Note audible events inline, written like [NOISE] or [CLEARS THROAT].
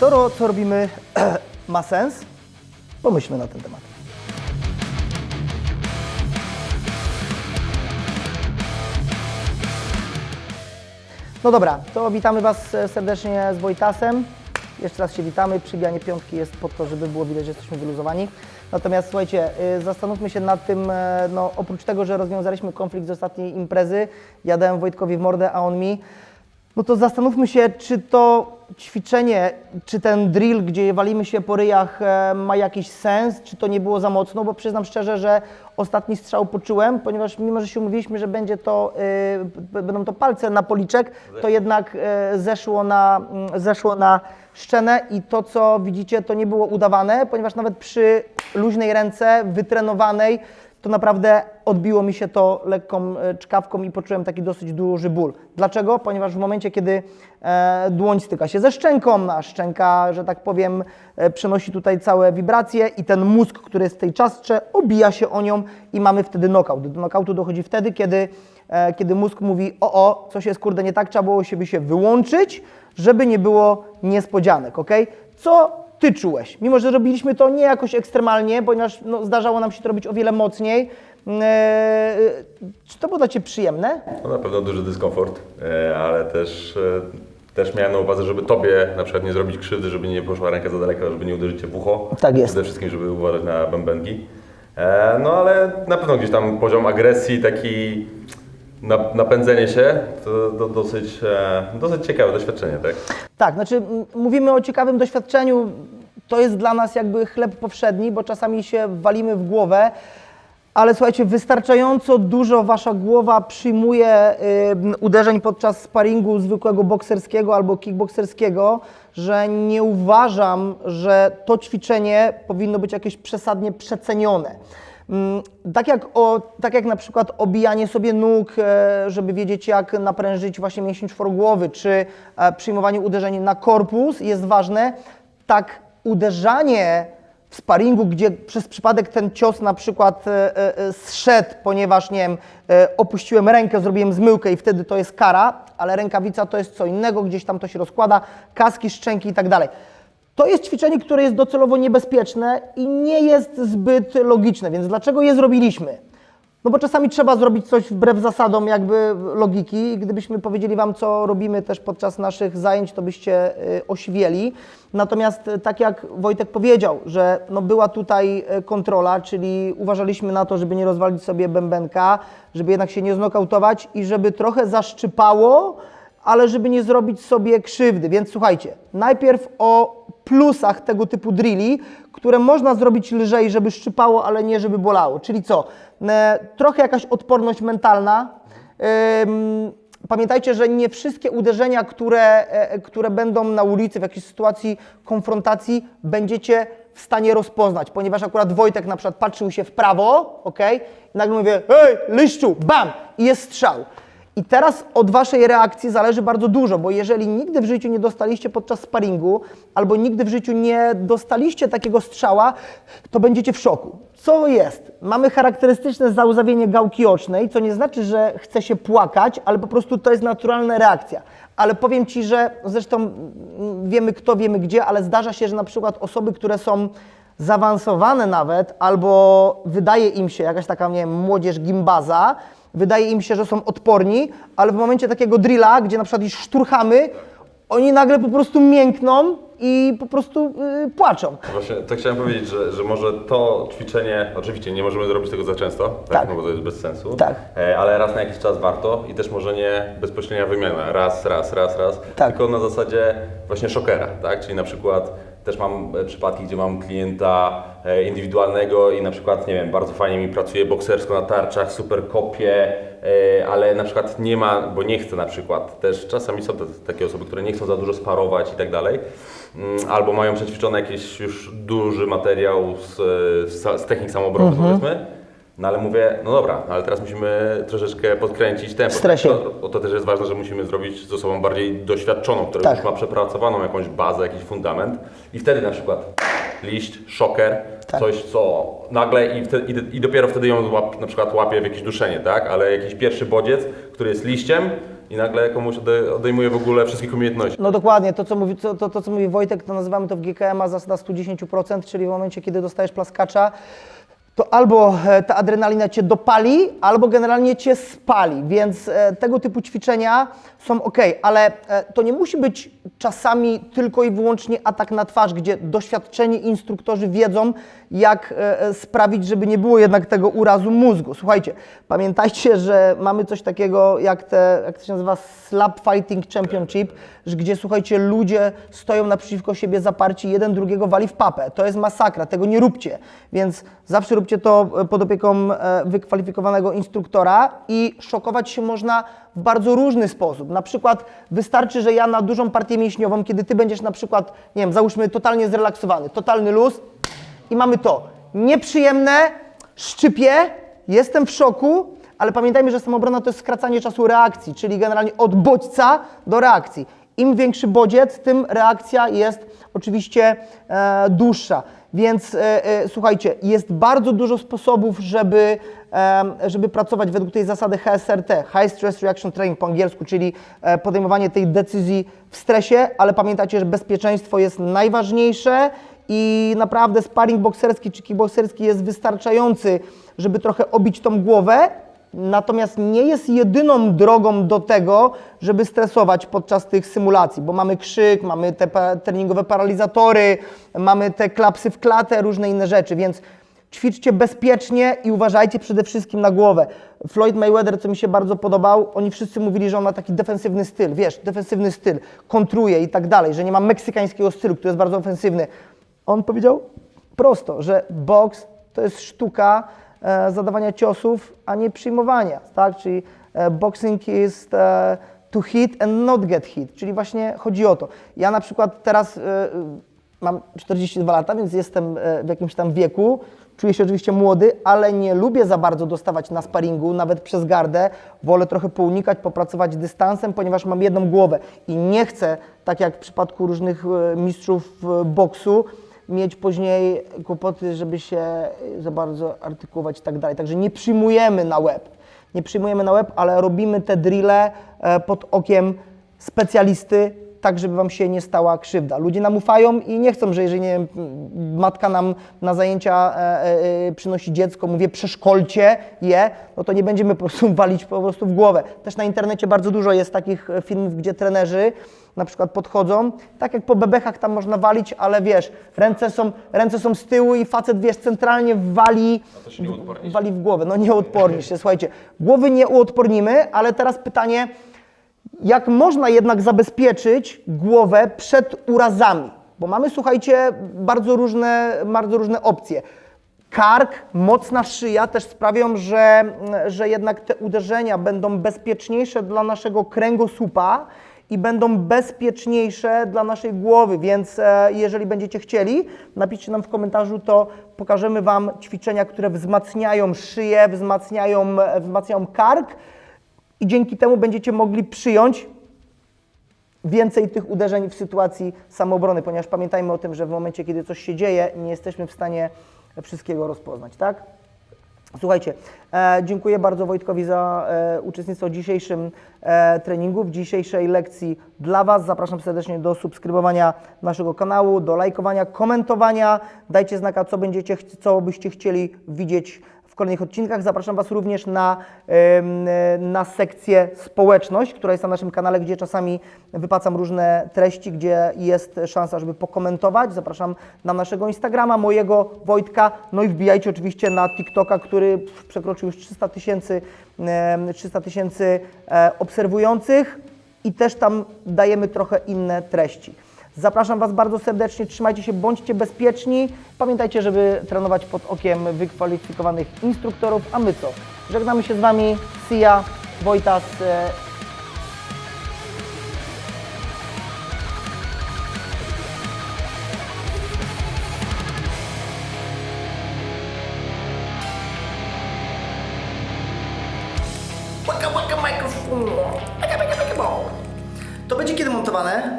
to, co robimy, [CLEARS THROAT] ma sens? Pomyślmy na ten temat. No dobra, to witamy Was e, serdecznie z Wojtasem. Jeszcze raz się witamy. Przybijanie piątki jest po to, żeby było widać, że jesteśmy wyluzowani. Natomiast słuchajcie, y, zastanówmy się nad tym, e, no oprócz tego, że rozwiązaliśmy konflikt z ostatniej imprezy, ja dałem Wojtkowi w mordę, a on mi, no to zastanówmy się, czy to ćwiczenie, czy ten drill, gdzie walimy się po ryjach, e, ma jakiś sens, czy to nie było za mocno, bo przyznam szczerze, że ostatni strzał poczułem, ponieważ mimo, że się umówiliśmy, że będzie to, b- będą to palce na policzek, to jednak e, zeszło na, mm, zeszło na szczenę i to, co widzicie, to nie było udawane, ponieważ nawet przy luźnej ręce, wytrenowanej, to naprawdę odbiło mi się to lekką e, czkawką i poczułem taki dosyć duży ból. Dlaczego? Ponieważ w momencie, kiedy e, dłoń styka się ze szczęką, a szczęka, że tak powiem, e, przenosi tutaj całe wibracje i ten mózg, który jest w tej czaszce, obija się o nią i mamy wtedy knockout. Do knockoutu dochodzi wtedy, kiedy, kiedy mózg mówi, o, o, coś jest kurde nie tak, trzeba było siebie się wyłączyć, żeby nie było niespodzianek, ok? Co ty czułeś? Mimo, że robiliśmy to nie jakoś ekstremalnie, ponieważ no, zdarzało nam się to robić o wiele mocniej. Eee, czy to było dla Ciebie przyjemne? No na pewno duży dyskomfort, e, ale też, e, też miałem na uwadze, żeby Tobie na przykład nie zrobić krzywdy, żeby nie poszła ręka za daleko, żeby nie uderzyć Cię w ucho. Tak jest. Przede wszystkim, żeby uważać na bębenki. E, No ale na pewno gdzieś tam poziom agresji, taki napędzenie się, to, to dosyć, e, dosyć ciekawe doświadczenie, tak? Tak, znaczy mówimy o ciekawym doświadczeniu. To jest dla nas jakby chleb powszedni, bo czasami się walimy w głowę. Ale słuchajcie, wystarczająco dużo wasza głowa przyjmuje ym, uderzeń podczas sparingu zwykłego bokserskiego albo kickbokserskiego, że nie uważam, że to ćwiczenie powinno być jakieś przesadnie przecenione. Mm, Tak jak, o, tak jak na przykład obijanie sobie nóg, e, żeby wiedzieć jak naprężyć właśnie mięsień czworogłowy, czy e, przyjmowanie uderzeń na korpus jest ważne, tak uderzanie w sparingu, gdzie przez przypadek ten cios na przykład e, zszedł, ponieważ nie wiem, opuściłem rękę, zrobiłem zmyłkę i wtedy to jest kara, ale rękawica to jest co innego, gdzieś tam to się rozkłada, kaski, szczęki i tak dalej. To jest ćwiczenie, które jest docelowo niebezpieczne i nie jest zbyt logiczne, więc dlaczego je zrobiliśmy? No bo czasami trzeba zrobić coś wbrew zasadom jakby logiki gdybyśmy powiedzieli Wam, co robimy też podczas naszych zajęć, to byście y, osiwieli. Natomiast y, tak jak Wojtek powiedział, że no była tutaj y, kontrola, czyli uważaliśmy na to, żeby nie rozwalić sobie bębenka, żeby jednak się nie znokautować i żeby trochę zaszczypało, ale żeby nie zrobić sobie krzywdy. Więc słuchajcie, najpierw o plusach tego typu drilli, które można zrobić lżej, żeby szczypało, ale nie żeby bolało. Czyli co? E, trochę jakaś odporność mentalna. Pamiętajcie, że nie wszystkie uderzenia, które, e, które będą na ulicy w jakiejś sytuacji konfrontacji, będziecie w stanie rozpoznać, ponieważ akurat Wojtek na przykład patrzył się w prawo, ok? I nagle mówię, hej, liściu, bam! I jest strzał. I teraz od Waszej reakcji zależy bardzo dużo, bo jeżeli nigdy w życiu nie dostaliście podczas sparingu, albo nigdy w życiu nie dostaliście takiego strzała, to będziecie w szoku. Co jest? Mamy charakterystyczne załzawienie gałki ocznej, co nie znaczy, że chce się płakać, ale po prostu to jest naturalna reakcja. Ale powiem Ci, że zresztą mm, wiemy kto, wiemy gdzie, ale zdarza się, że na przykład osoby, które są zaawansowane nawet, albo wydaje im się jakaś taka, nie wiem, młodzież gimbaza, wydaje im się, że są odporni, ale w momencie takiego drilla, gdzie na przykład ich szturchamy, oni nagle po prostu miękną i po prostu yy, płaczą. Właśnie to chciałem powiedzieć, że, że może to ćwiczenie, oczywiście nie możemy zrobić tego za często, tak? Tak. No bo to jest bez sensu, Tak. e, ale raz na jakiś czas warto i też może nie bezpośrednia wymiana, raz, raz, raz, raz, Tak. tylko na zasadzie właśnie szokera, tak? Czyli na przykład też mam e, przypadki, gdzie mam klienta e, indywidualnego i na przykład, nie wiem, bardzo fajnie mi pracuje boksersko na tarczach, super kopie, e, ale na przykład nie ma, bo nie chce na przykład, też czasami są takie osoby, które nie chcą za dużo sparować i tak dalej, Mm, albo mają przećwiczony jakiś już duży materiał z, z, technik samoobrony powiedzmy, no ale mówię, no dobra, ale teraz musimy troszeczkę podkręcić tempo. W stresie. To, to też jest ważne, że musimy zrobić z osobą bardziej doświadczoną, która Tak. już ma przepracowaną jakąś bazę, jakiś fundament i wtedy na przykład liść, szoker, Tak. coś co nagle i, wtedy, i, i dopiero wtedy ją łap, na przykład łapie w jakieś duszenie, tak? Ale jakiś pierwszy bodziec, który jest liściem, i nagle komuś ode- odejmuje w ogóle wszystkich umiejętności. No dokładnie, to co, mówi, to, to, to co mówi Wojtek, to nazywamy to w GKM-a zasada 110%, czyli w momencie, kiedy dostajesz plaskacza, to albo e, ta adrenalina cię dopali, albo generalnie cię spali, więc e, tego typu ćwiczenia są ok, ale e, to nie musi być czasami tylko i wyłącznie atak na twarz, gdzie doświadczeni instruktorzy wiedzą, jak sprawić, żeby nie było jednak tego urazu mózgu. Słuchajcie, pamiętajcie, że mamy coś takiego jak te, jak to się nazywa, Slap Fighting Championship, gdzie słuchajcie, ludzie stoją naprzeciwko siebie zaparci, jeden drugiego wali w papę. To jest masakra, tego nie róbcie. Więc zawsze róbcie to e, pod opieką e, wykwalifikowanego instruktora i szokować się można w bardzo różny sposób. Na przykład wystarczy, że ja na dużą partię mięśniową, kiedy ty będziesz na przykład, nie wiem, załóżmy totalnie zrelaksowany, totalny luz i mamy to nieprzyjemne, szczypie, jestem w szoku, ale pamiętajmy, że samobrona to jest skracanie czasu reakcji, czyli generalnie od bodźca do reakcji. Im większy bodziec, tym reakcja jest oczywiście e, dłuższa. Więc e, e, słuchajcie, jest bardzo dużo sposobów, żeby, żeby pracować według tej zasady HSRT, High Stress Reaction Training po angielsku, czyli e, podejmowanie tej decyzji w stresie, ale pamiętajcie, że bezpieczeństwo jest najważniejsze i naprawdę sparring bokserski czy kickbokserski jest wystarczający, żeby trochę obić tą głowę, natomiast nie jest jedyną drogą do tego, żeby stresować podczas tych symulacji, bo mamy krzyk, mamy te treningowe paralizatory, mamy te klapsy w klatę, różne inne rzeczy, więc ćwiczcie bezpiecznie i uważajcie przede wszystkim na głowę. Floyd Mayweather, co mi się bardzo podobał, oni wszyscy mówili, że on ma taki defensywny styl, wiesz, defensywny styl, kontruje i tak dalej, że nie ma meksykańskiego stylu, który jest bardzo ofensywny. On powiedział prosto, że boks to jest sztuka zadawania ciosów, a nie przyjmowania, tak? Czyli e, boxing jest e, to hit and not get hit, czyli właśnie chodzi o to. Ja na przykład teraz e, mam 42 lata, więc jestem e, w jakimś tam wieku, czuję się oczywiście młody, ale nie lubię za bardzo dostawać na sparingu, nawet przez gardę. Wolę trochę pounikać, popracować dystansem, ponieważ mam jedną głowę i nie chcę, tak jak w przypadku różnych e, mistrzów e, boksu, mieć później kłopoty, żeby się za bardzo artykułować i tak dalej. Także nie przyjmujemy na łeb. Nie przyjmujemy na łeb, ale robimy te drille e, pod okiem specjalisty, tak żeby Wam się nie stała krzywda. Ludzie nam ufają i nie chcą, że jeżeli nie wiem, matka nam na zajęcia e, e, przynosi dziecko, mówię przeszkolcie je, no to nie będziemy po prostu [LAUGHS] walić po prostu w głowę. Też na internecie bardzo dużo jest takich e, filmów, gdzie trenerzy na przykład podchodzą, tak jak po bebechach tam można walić, ale wiesz, ręce są, ręce są z tyłu i facet, wiesz, centralnie wali, wali w głowę. No nie uodpornisz się, słuchajcie. Głowy nie uodpornimy, ale teraz pytanie, jak można jednak zabezpieczyć głowę przed urazami? Bo mamy, słuchajcie, bardzo różne, bardzo różne opcje. Kark, mocna szyja też sprawią, że, że jednak te uderzenia będą bezpieczniejsze dla naszego kręgosłupa i będą bezpieczniejsze dla naszej głowy, więc e, jeżeli będziecie chcieli, napiszcie nam w komentarzu, to pokażemy Wam ćwiczenia, które wzmacniają szyję, wzmacniają, wzmacniają kark i dzięki temu będziecie mogli przyjąć więcej tych uderzeń w sytuacji samoobrony, ponieważ pamiętajmy o tym, że w momencie, kiedy coś się dzieje, nie jesteśmy w stanie wszystkiego rozpoznać, tak? Słuchajcie, e, dziękuję bardzo Wojtkowi za e, uczestnictwo w dzisiejszym e, treningu, w dzisiejszej lekcji dla Was. Zapraszam serdecznie do subskrybowania naszego kanału, do lajkowania, komentowania. Dajcie znaka, co, będziecie, co byście chcieli widzieć kolejnych odcinkach. Zapraszam Was również na, na sekcję społeczność, która jest na naszym kanale, gdzie czasami wypacam różne treści, gdzie jest szansa, żeby pokomentować. Zapraszam na naszego Instagrama, mojego Wojtka, no i wbijajcie oczywiście na TikToka, który przekroczył już 300 tysięcy em, 300 tysięcy e, obserwujących i też tam dajemy trochę inne treści. Zapraszam Was bardzo serdecznie, trzymajcie się, bądźcie bezpieczni. Pamiętajcie, żeby trenować pod okiem wykwalifikowanych instruktorów. A my co? Żegnamy się z Wami. Ya, Wojtas. e, To będzie kiedy montowane?